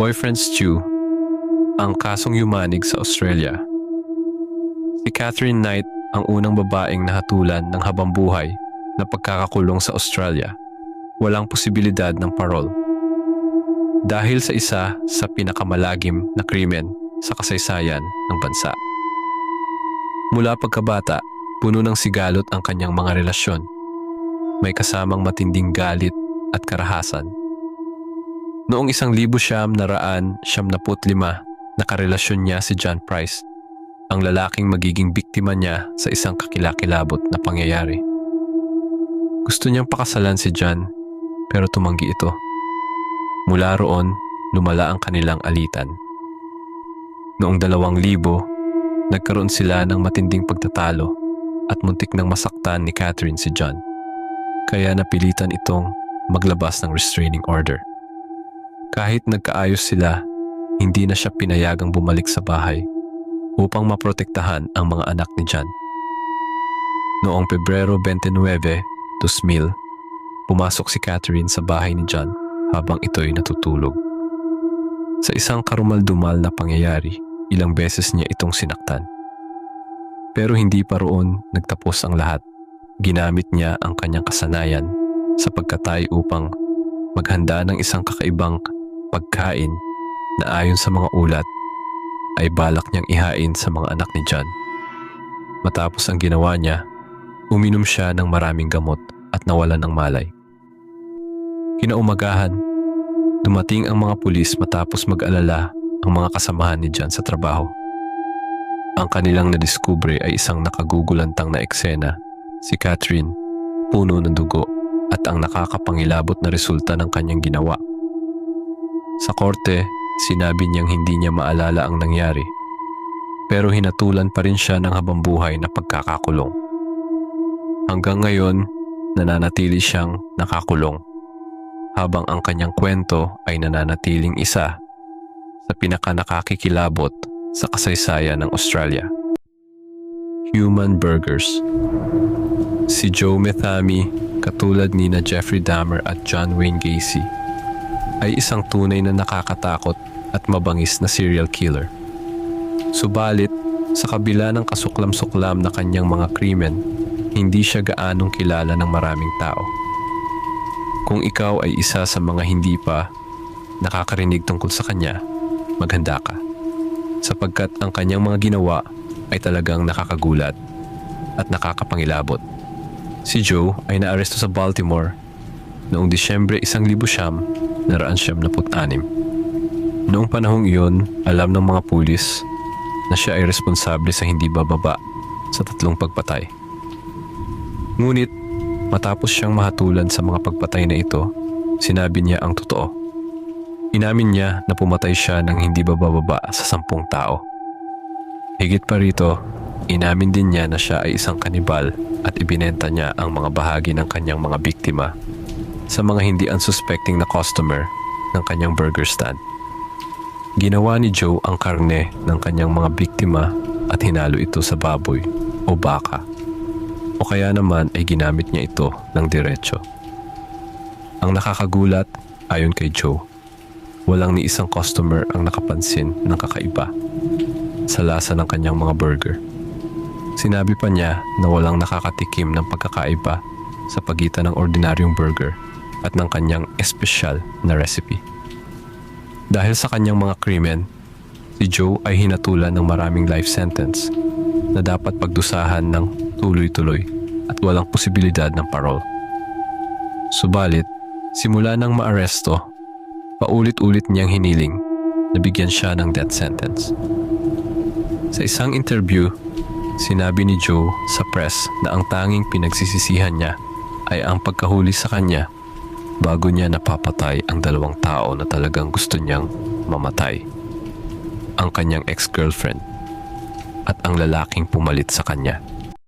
Boyfriend Stew, ang kasong yumanig sa Australia. Si Catherine Knight ang unang babaeng nahatulan ng habang buhay na pagkakakulong sa Australia. Walang posibilidad ng parol. Dahil sa isa sa pinakamalagim na krimen sa kasaysayan ng bansa. Mula pagkabata, puno ng sigalot ang kanyang mga relasyon. May kasamang matinding galit at karahasan. Noong isang libo siyam na raan siyam naput lima, nakarelasyon niya si John Price, ang lalaking magiging biktima niya sa isang kakilakilabot na pangyayari. Gusto niyang pakasalan si John, pero tumanggi ito. Mula roon, lumala ang kanilang alitan. Noong dalawang libo, nagkaroon sila ng matinding pagtatalo at muntik nang masaktan ni Catherine si John. Kaya napilitan itong maglabas ng restraining order. Kahit nagkaayos sila, hindi na siya pinayagang bumalik sa bahay upang maprotektahan ang mga anak ni John. Noong Pebrero 29, 2000, pumasok si Catherine sa bahay ni John habang ito'y natutulog. Sa isang karumaldumal na pangyayari, ilang beses niya itong sinaktan. Pero hindi pa roon nagtapos ang lahat. Ginamit niya ang kanyang kasanayan sa pagkatay upang maghanda ng isang kakaibang pagkain na ayon sa mga ulat ay balak niyang ihain sa mga anak ni John. Matapos ang ginawa niya, uminom siya ng maraming gamot at nawalan ng malay. Kinaumagahan, dumating ang mga pulis matapos mag-alala ang mga kasamahan ni John sa trabaho. Ang kanilang nadiskubre ay isang nakagugulantang na eksena, si Catherine, puno ng dugo at ang nakakapangilabot na resulta ng kanyang ginawa. Sa korte, sinabi niyang hindi niya maalala ang nangyari, pero hinatulan pa rin siya ng habang buhay na pagkakakulong. Hanggang ngayon, nananatili siyang nakakulong habang ang kanyang kwento ay nananatiling isa sa pinakanakakikilabot sa kasaysayan ng Australia. Human Burgers Si Joe Methami, katulad ni na Jeffrey Dahmer at John Wayne Gacy, ay isang tunay na nakakatakot at mabangis na serial killer. Subalit, sa kabila ng kasuklam-suklam na kanyang mga krimen, hindi siya gaanong kilala ng maraming tao. Kung ikaw ay isa sa mga hindi pa nakakarinig tungkol sa kanya, maghanda ka. Sapagkat ang kanyang mga ginawa ay talagang nakakagulat at nakakapangilabot. Si Joe ay naaresto sa Baltimore noong Disyembre 1996. Noong panahong iyon, alam ng mga pulis na siya ay responsable sa hindi bababa sa tatlong pagpatay. Ngunit matapos siyang mahatulan sa mga pagpatay na ito, sinabi niya ang totoo. Inamin niya na pumatay siya ng hindi bababa sa sampung tao. Higit pa rito, inamin din niya na siya ay isang kanibal at ibinenta niya ang mga bahagi ng kanyang mga biktima sa mga hindi unsuspecting na customer ng kanyang burger stand. Ginawa ni Joe ang karne ng kanyang mga biktima at hinalo ito sa baboy o baka. O kaya naman ay ginamit niya ito ng diretsyo. Ang nakakagulat, ayon kay Joe, walang ni isang customer ang nakapansin ng kakaiba sa lasa ng kanyang mga burger. Sinabi pa niya na walang nakakatikim ng pagkakaiba sa pagitan ng ordinaryong burger at ng kanyang espesyal na recipe. Dahil sa kanyang mga krimen, si Joe ay hinatulan ng maraming life sentence na dapat pagdusahan ng tuloy-tuloy at walang posibilidad ng parole. Subalit, simula nang maaresto, paulit-ulit niyang hiniling na bigyan siya ng death sentence. Sa isang interview, sinabi ni Joe sa press na ang tanging pinagsisisihan niya ay ang pagkahuli sa kanya bago niya napapatay ang dalawang tao na talagang gusto niyang mamatay. Ang kanyang ex-girlfriend at ang lalaking pumalit sa kanya.